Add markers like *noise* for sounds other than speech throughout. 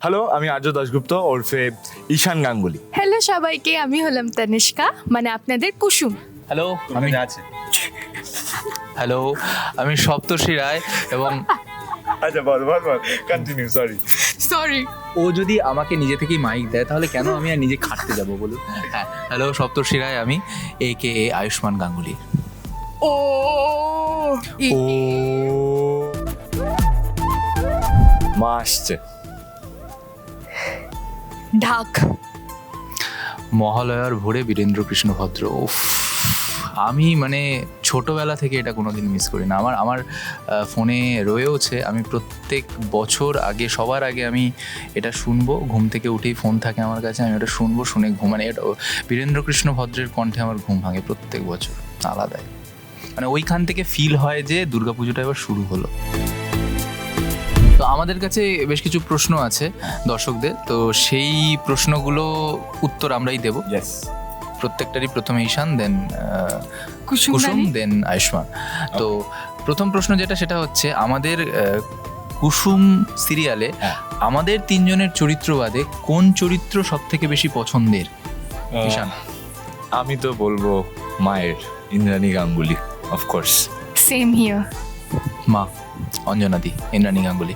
Hello আমি আর্য দাশগুপ্ত ওরফে ঈশান Ganguly. Hello সবাইকে আমি হলাম তনিষ্কা মানে আপনাদের কুসুম। হ্যালো আমি আছে হ্যালো আমি সপ্তর্ষি রায় এবং আচ্ছা বল বল বল কন্টিনিউ সরি সরি ও যদি আমাকে নিজে থেকেই মাইক দেয় তাহলে কেন আমি আর নিজে খাটতে যাব বলুন? হ্যাঁ হ্যালো সপ্তর্ষি রায় আমি এ কে এ আয়ুষ্মান গাঙ্গুলি। ও ও। মা আসছে। ঢাক মহালয়ার ভোরে বীরেন্দ্র কৃষ্ণ ভদ্র আমি মানে ছোটবেলা থেকে এটা কোনোদিন মিস করি না আমার আমার ফোনে রয়েওছে, আমি প্রত্যেক বছর আগে, সবার আগে আমি এটা শুনব। ঘুম থেকে উঠেই ফোন থাকে আমার কাছে, আমি ওটা শুনব, শুনে ঘুম মানে এটা বীরেন্দ্র কৃষ্ণ ভদ্রের কণ্ঠে আমার ঘুম ভাঙে প্রত্যেক বছর, আলাদাই। মানে ওইখান থেকে ফিল হয় যে দুর্গাপুজোটা এবার শুরু হলো। তো আমাদের কাছে বেশ কিছু প্রশ্ন আছে দর্শকদের। তো সেই প্রশ্নগুলো উত্তর আমরাই দেব। প্রত্যেকটারই প্রথমে ঈশান দেন কুসুম কুসুম দেন আয়ুষ্মান। তো প্রথম প্রশ্ন যেটা সেটা হচ্ছে আমাদের কুসুম সিরিয়ালে হ্যাঁ। আমাদের তিনজনের চরিত্র বাদে কোন চরিত্র সব থেকে বেশি পছন্দের? ঈশান। আমি তো বলব মায়ের Indrani Ganguly of course same here মা অঞ্জনাদি ইন্দ্রাণী গাঙ্গুলি।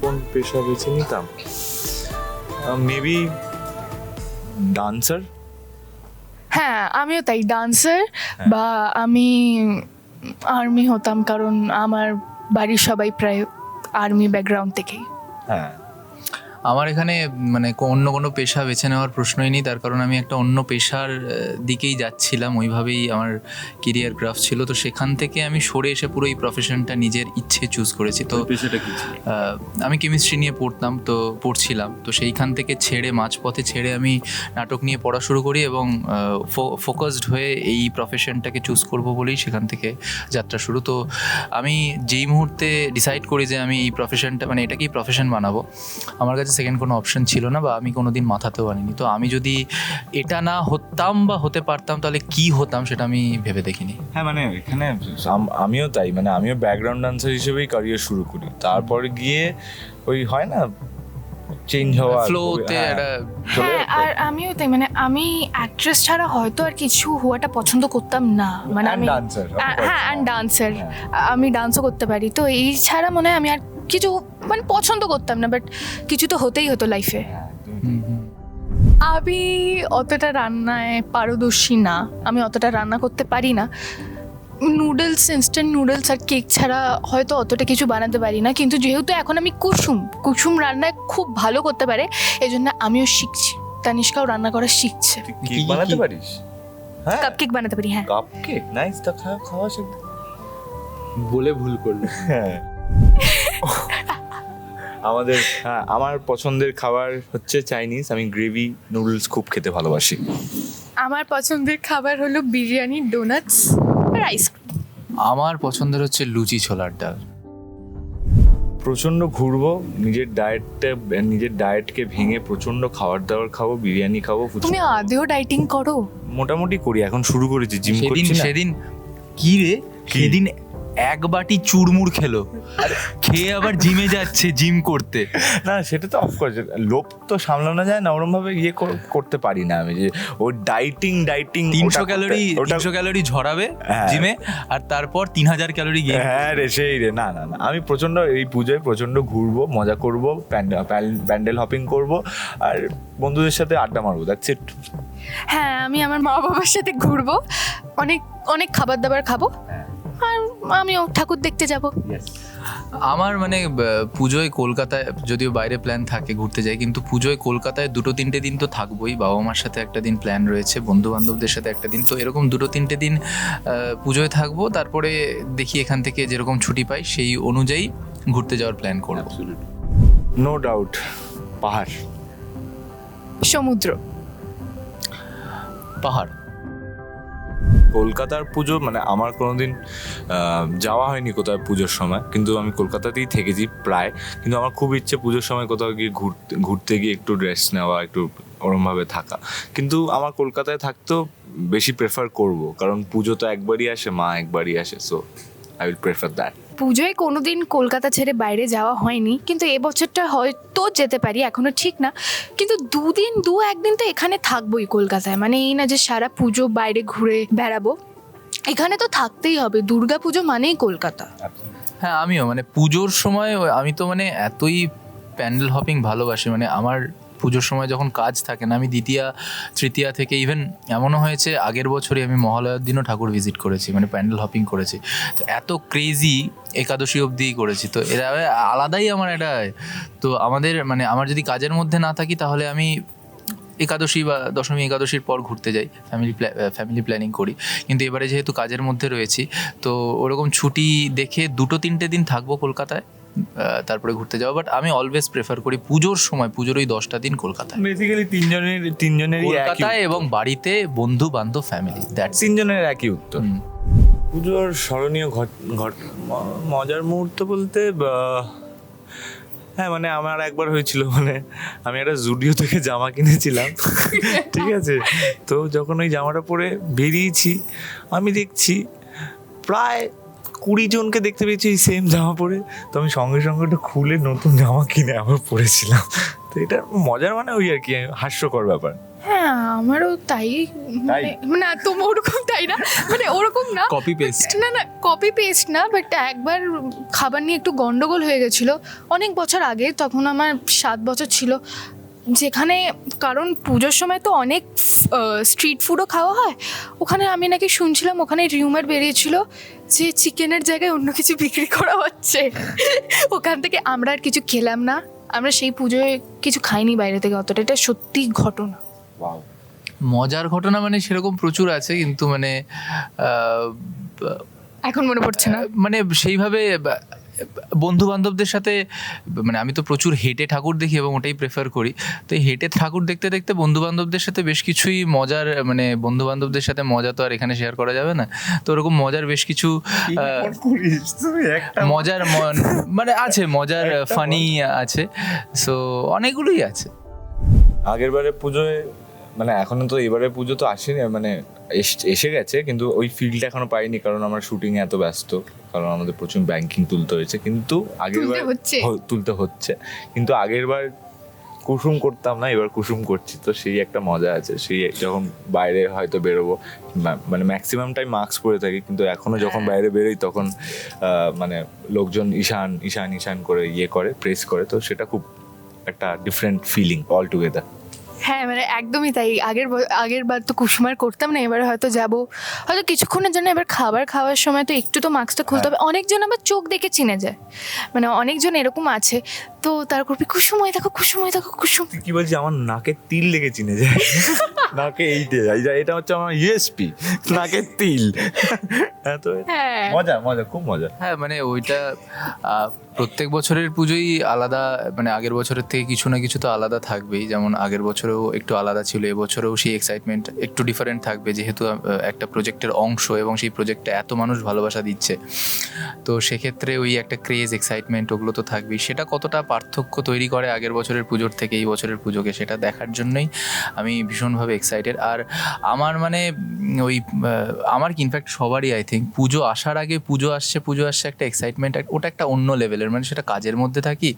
কোন পেশা বেছে নিতাম? মেবি ডান্সার হ্যাঁ আমিও তাই ডান্সার বা আমি আর্মি হতাম কারণ আমার বাড়ির সবাই প্রায় আর্মি ব্যাকগ্রাউন্ড থেকেই। হ্যাঁ। আমার এখানে মানে অন্য কোনো পেশা বেছে নেওয়ার প্রশ্নই নেই। তার কারণ আমি একটা অন্য পেশার দিকেই যাচ্ছিলাম। ওইভাবেই আমার কেরিয়ার গ্রাফ ছিল। তো সেখান থেকে আমি সরে এসে পুরো এই প্রফেশনটা নিজের ইচ্ছে চুজ করেছি। তো আমি কেমিস্ট্রি নিয়ে পড়তাম তো পড়ছিলাম। তো সেইখান থেকে ছেড়ে মাঝপথে ছেড়ে আমি নাটক নিয়ে পড়া শুরু করি এবং ফোকাসড হয়ে এই প্রফেশনটাকে চুজ করব বলেই সেখান থেকে যাত্রা শুরু। তো আমি যেই মুহূর্তে ডিসাইড করি যে আমি এই প্রফেশনটা মানে এটাকেই প্রফেশন বানাবো আমার কাছে সেকেন্ড কোনো অপশন ছিল না বা আমি কোনো দিন মাথাতেও আনিনি। তো আমি যদি এটা না হতাম বা হতে পারতাম তাহলে কি হতাম সেটা আমি ভেবে দেখিনি। হ্যাঁ মানে এখানে আমিও তাই। মানে আমিও ব্যাকগ্রাউন্ড ডান্সার হিসেবেই ক্যারিয়ার শুরু করি। তারপর গিয়ে ওই হয় না চেঞ্জ হওয়া ফ্লোতে হ্যাঁ, হ্যাঁ। আর আমিও তাই। মানে আমি অ্যাক্ট্রেস ছাড়া হয়তো আর কিছু হওয়াটা পছন্দ করতাম না। মানে আমি হ্যাঁ অ্যান্ড ডান্সার হ্যাঁ। আমি ডান্সও করতে পারি। তো এই ছাড়া মনে হয় আমি আর কিছু মানে পছন্দ করতাম না বাট কিছু তো হতেই হতো লাইফে হ্যাঁ। আমি অতটা রান্নায় পারদর্শী না আমি অতটা রান্না করতে পারি না। নুডলস ইনস্ট্যান্ট নুডলস আর কেক ছাড়া হয়তো অতটা কিছু বানাতে পারি না কিন্তু যেহেতু এখন আমি কুসুম কুসুম রান্নায় খুব ভালো করতে পারে এই জন্য আমিও শিখছি। তানিষ্কাও রান্না করা শিখছে। কেক বানাতে পারিস? হ্যাঁ। কাপ কেক বানাতে পারি হ্যাঁ। কাপ কেক নাইস তা খাওয়া খাওয়া বলে ভুল করল। হ্যাঁ। আমাদের হ্যাঁ আমার পছন্দের খাবার হচ্ছে চাইনিজ। আমি গ্রেভি নুডলস খুব খেতে ভালোবাসি। আমার পছন্দের খাবার হলো বিরিয়ানি ডোনাটস আর আইসক্রিম আমার পছন্দের হচ্ছে লুচি ছোলার ডাল। প্রচণ্ড ঘুরবো নিজের ডায়েটটা নিজের ডায়েটকে ভেঙে প্রচণ্ড খাবার দাবার খাব বিরিয়ানি খাব তুমি আদেও ডাইটিং করো? মোটামুটি করি এখন শুরু করেছি জিম করছি সেদিন কি রে? সেদিন এক বাটি চুরমুর খেলো। খেয়ে আবার জিমে যাচ্ছে জিম করতে। না সেটা তো অফকোর্স লোভ তো সামলানো যায় না ওরম ভাবে ইয়ে কর- করতে পারি না আমি যে ও ডাইটিং ডাইটিং তিনশো ক্যালোরি তিনশো ক্যালোরি ঝরাবে হ্যাঁ। জিমে আর তারপর তিন হাজার ক্যালোরি গিয়ে হ্যাঁ রে সেই রে না না না আমি প্রচণ্ড এই পুজোয় প্রচণ্ড ঘুরবো মজা করব প্যান্ডেল হপিং করব আর বন্ধুদের সাথে আড্ডা মারবো দ্যাটস ইট হ্যাঁ আমি আমার মা বাবার সাথে ঘুরবো অনেক অনেক খাবার দাবার খাব আর আমিও ঠাকুর দেখতে যাব। আমার মানে পুজোয় কলকাতায় যদিও বাইরে প্ল্যান থাকে ঘুরতে যাই কিন্তু পুজোয় কলকাতায় দুটো তিনটে দিন তো থাকবোই। বাবা মার সাথে একটা দিন প্ল্যান রয়েছে বন্ধু বান্ধবদের সাথে একটা দিন। তো এরকম দুটো তিনটে দিন পুজোয় থাকব। তারপরে দেখি এখান থেকে যেরকম ছুটি পাই সেই অনুযায়ী ঘুরতে যাওয়ার প্ল্যান করব। নো ডাউট পাহাড়। সমুদ্র। পাহাড়। কলকাতার পুজো মানে আমার কোনোদিন দিন যাওয়া হয়নি কোথাও পুজোর সময়, কিন্তু আমি কলকাতাতেই থেকেছি প্রায়। কিন্তু আমার খুব ইচ্ছে পুজোর সময় কোথাও গিয়ে ঘুরতে ঘুরতে গিয়ে একটু ড্রেস নেওয়া, একটু ওরমভাবে থাকা। কিন্তু আমার কলকাতায় থাকতেও বেশি প্রেফার করব, কারণ পুজো তো একবারই আসে, মা একবারই আসে so I will prefer that পুজোয় কোনোদিন কলকাতা ছেড়ে বাইরে যাওয়া হয়নি, কিন্তু এবছরটা হয়তো যেতে পারি, এখনও ঠিক না। কিন্তু দুদিন, দু একদিন তো এখানে থাকবোই কলকাতায়। মানে এই না যে সারা পুজো বাইরে ঘুরে বেড়াবো, এখানে তো থাকতেই হবে। দুর্গা পুজো মানেই কলকাতা। হ্যাঁ আমিও। মানে পুজোর সময়, আমি তো মানে এতই প্যান্ডেল হপিং ভালোবাসি। মানে আমার পুজোর সময় যখন কাজ থাকে না, আমি দ্বিতীয়া, তৃতীয়া থেকে ইভেন এমনও হয়েছে, আগের বছরই আমি মহালয়ার দিনও ঠাকুর ভিজিট করেছি মানে প্যান্ডেল হপিং করেছি। তো এত ক্রেজি একাদশী অবধিই করেছি। তো এরা আলাদাই আমার এটা তো আমাদের মানে আমার যদি কাজের মধ্যে না থাকি, তাহলে আমি একাদশী বা দশমী একাদশীর পর ঘুরতে যাই ফ্যামিলি ফ্যামিলি প্ল্যানিং করি। কিন্তু এবারে যেহেতু কাজের মধ্যে রয়েছি, তো ওরকম ছুটি দেখে দুটো তিনটে দিন থাকব কলকাতায়। তারপরে ঘুরতে যাওয়া বাট আমি অলওয়েজ প্রেফার করি পুজোর সময় পুজোর ওই দশটা দিন কলকাতায়। বেসিক্যালি তিনজনের তিনজনেরই একই কলকাতায় এবং বাড়িতে বন্ধু বান্ধব ফ্যামিলি দ্যাটস তিনজনের একই উত্তর। পুজোর স্মরণীয় ঘট ঘট মজার মুহূর্ত বলতে হ্যাঁ মানে আমার একবার হয়েছিল মানে আমি একটা জুডিও থেকে জামা কিনেছিলাম *laughs* ঠিক আছে? তো যখন ওই জামাটা পরে বেরিয়েছি আমি দেখছি প্রায় কুড়ি জনকে দেখতে পেয়েছি এই সেম জামা পরে। তো আমি সঙ্গে সঙ্গে ওটা খুলে নতুন জামা কিনে আবার পরেছিলাম। তো এটা মজার মানে ওই আর কি হাস্যকর ব্যাপার। হ্যাঁ আমারও তাই। মানে না তো ওরকম তাই না? মানে ওরকম না। কপি পেস্ট না না কপি পেস্ট না বাট একবার খাবার নিয়ে একটু গন্ডগোল হয়ে গেছিল। অনেক বছর আগে তখন আমার সাত বছর ছিল। যেখানে কারণ পুজোর সময় তো অনেক স্ট্রিট ফুডও খাওয়া হয়। ওখানে আমি নাকি শুনছিলাম ওখানে রিউমার বেরিয়েছিল। যে চিকেনের জায়গায় অন্য কিছু বিক্রি করা হচ্ছে। ওখান থেকে আমরা আর কিছু খেলাম না। আমরা সেই পুজোয় কিছু খাইনি বাইরে থেকে অতটা। এটা সত্যি ঘটনা। মজার ঘটনা মানে সেরকম প্রচুর আছে কিন্তু মানে এখন মনে পড়ছে না। মানে সেইভাবে বন্ধু বান্ধবদের সাথে মানে আমি তো প্রচুর হেঁটে ঠাকুর দেখি এবং ওটাই প্রেফার করি। তো এই হেঁটে ঠাকুর দেখতে দেখতে বন্ধু বান্ধবদের সাথে বেশ কিছুই মজার মানে বন্ধু বান্ধবদের সাথে মজা তো আর এখানে শেয়ার করা যাবে না। তো ওরকম মজার বেশ কিছু মজার মানে আছে মজার ফানি আছে। সো অনেকগুলোই আছে। আগের বারে পুজোয় মানে এখনও তো এবারে পুজো তো আসেনি মানে এস- এসে গেছে কিন্তু ওই ফিল্ডটা এখনও পাইনি কারণ আমার শুটিং এত ব্যস্ত। কারণ আমাদের প্রচুর ব্যাংকিং তুলতে হয়েছে। কিন্তু আগের বার। তুলতে হচ্ছে। কিন্তু আগের বার কুসুম করতাম না এবার কুসুম করছি। তো সেই একটা মজা আছে। সেই যখন বাইরে হয়তো বেরোবো মানে ম্যাক্সিমাম টাইম মাস্ক পরে থাকি। কিন্তু এখনও যখন বাইরে বেরোই তখন মানে লোকজন ঈশান ঈশান ঈশান করে ইয়ে করে প্রেস করে। তো সেটা খুব একটা ডিফারেন্ট ফিলিং অল টুগেদার হ্যাঁ মানে একদমই তাই। আগের আগের বার তো কুসুমার করতাম না এবারে হয়তো যাব। হয়তো কিছুক্ষণের জন্য এবার খাবার খাওয়ার সময় তো একটু তো মাস্কটা খুলতে হবে। অনেকজন আবার চোখ দেখে চিনে যায়। মানে অনেকজন এরকম আছে। তো তার করবি কুসুম হয়ে দেখো কুসুম হয়ে দেখো কুসুম কি বলছিস আমার নাকে তিল লেগে চিনে যায়। *laughs* নাকে এইটে এটা হচ্ছে আমার ইউএসপি নাকের তিল। হ্যাঁ তো হ্যাঁ। মজা মজা খুব মজা। হ্যাঁ মানে ওইটা প্রত্যেক বছরের পুজোই আলাদা মানে আগের বছরের থেকে কিছু না কিছু তো আলাদা থাকবেই। যেমন আগের বছরেও একটু আলাদা ছিল এবছরেও সেই এক্সাইটমেন্ট একটু ডিফারেন্ট থাকবে। যেহেতু একটা প্রজেক্টের অংশ এবং সেই প্রজেক্টে এত মানুষ ভালোবাসা দিচ্ছে। তো সেক্ষেত্রে ওই একটা ক্রেজ এক্সাইটমেন্ট ওগুলো তো থাকবেই। সেটা কতটা পার্থক্য তৈরি করে আগের বছরের পুজোর থেকে এই বছরের পুজোকে সেটা দেখার জন্যই আমি ভীষণভাবে এক্সাইটেড আর আমার মানে ওই আমার কি ইনফ্যাক্ট সবারই আই থিঙ্ক পুজো আসার আগে পুজো আসছে পুজো আসছে একটা এক্সাইটমেন্ট ওটা একটা অন্য লেভেলের মানে সেটা কাজের মধ্যে থাকি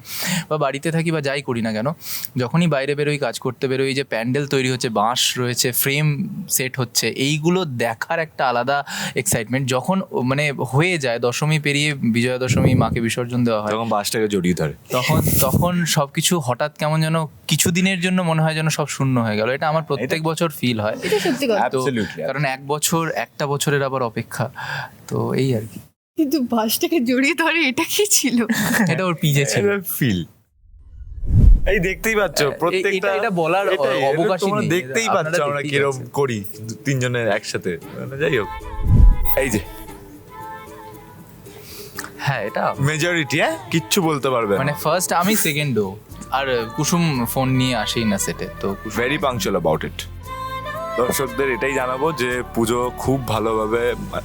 বা বাড়িতে থাকি বা যাই করি না কেন যখনই বাইরে বেরোই কাজ করতে বেরোই যে প্যান্ডেল তৈরি হচ্ছে বাঁশ রয়েছে ফ্রেম সেট হচ্ছে এইগুলো দেখার একটা আলাদা এক্সাইটমেন্ট যখন ও- মানে হয়ে যায় দশমী পেরিয়ে বিজয়া দশমী মাকে বিসর্জন দেওয়া হয় তখন বাসটাকে জড়িয়ে ধরে। তখন তখন সব কিছু হঠাৎ কেমন যেন কিছু দিনের জন্য মনে হয় যেন সব শূন্য হয়ে গেল। এটা আমার প্রত্যেক বছর ফিল হয়. কারণ এক বছর একটা বছরের আবার অপেক্ষা। তো এই আর কি। কিন্তু বাসটাকে জড়িয়ে ধরে এটা কি ছিল? *laughs* এটা ওর পিজে ছিল। ফিল এই দেখতেই পাচ্ছ প্রত্যেকটা এটা- এটা বলার অবকাশই নেই। দেখতেই পাচ্ছ আমরা কিরম করি তিনজনের একসাথে। মানে যাই হোক। এই যে। হ্যাঁ এটা মেজরিটি হ্যাঁ? কিচ্ছু বলতে পারবে মানে ফার্স্ট আমি সেকেন্ডও আর কুসুম ফোন নিয়ে আসেই না সেটে তো ভেরি পাংচুয়াল অ্যাবাউট ইট দর্শকদের এটাই জানাব যে পুজো খুব ভালোভাবে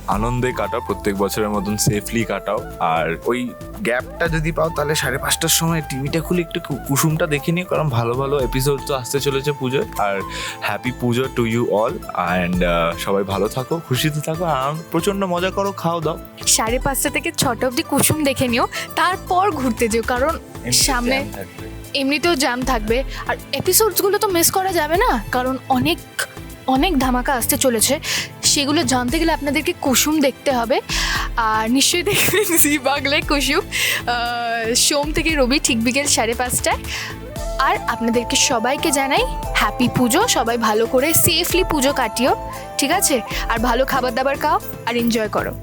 আনন্দে কাটাও প্রত্যেক বছরের মতন সেফলি কাটাও। আর ওই গ্যাপটা যদি পাও তাহলে সাড়ে পাঁচটার সময় টিভিটা খুলে একটু কুসুমটা দেখে নিও কারণ ভালো ভালো এপিসোড তো আসতে চলেছে পুজোয় আর happy Puja to you all and সবাই ভালো থাকো খুশিতে থাকো আর প্রচণ্ড মজা করো খাও দাও। সাড়ে পাঁচটা থেকে ছটা অবধি কুসুম দেখে নিও তারপর ঘুরতে যেও কারণ সামনে এমনিতেও জ্যাম থাকবে। আর এপিসোডসগুলো তো মিস করা যাবে না কারণ অনেক অনেক ধামাকা আসতে চলেছে। সেগুলো জানতে গেলে আপনাদেরকে কুসুম দেখতে হবে। আর নিশ্চয়ই দেখবেন *laughs* জি বাংলায় কুসুম। সোম থেকে রবি ঠিক বিকেল সাড়ে পাঁচটায়। আর আপনাদেরকে সবাইকে জানাই হ্যাপি পুজো। সবাই ভালো করে সেফলি পুজো কাটিও, ঠিক আছে? আর ভালো খাবার দাবার খাও, আর এনজয় করো।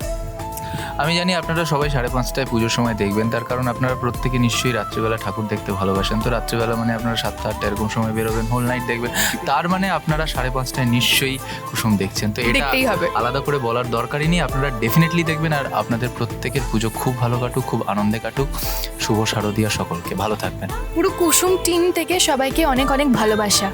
আমি জানি আপনারা সবাই সাড়ে পাঁচটায় পুজোর সময় দেখবেন তার কারণ আপনারা প্রত্যেকে নিশ্চয়ই রাত্রিবেলা ঠাকুর দেখতে ভালোবাসেন। তো রাত্রিবেলা মানে আপনারা সাতটা আটটা এরকম সময় বেরোবেন হোল নাইট দেখবেন। তার মানে আপনারা সাড়ে পাঁচটায় নিশ্চয়ই কুসুম দেখছেন। তো এটা হবে। আলাদা করে বলার দরকারই নেই আপনারা ডেফিনেটলি দেখবেন আর আপনাদের প্রত্যেকের পুজো খুব ভালো কাটুক খুব আনন্দে কাটুক। শুভ শারদীয়া সকলকে ভালো থাকবেন। পুরো কুসুম টিম থেকে সবাইকে অনেক অনেক ভালোবাসা.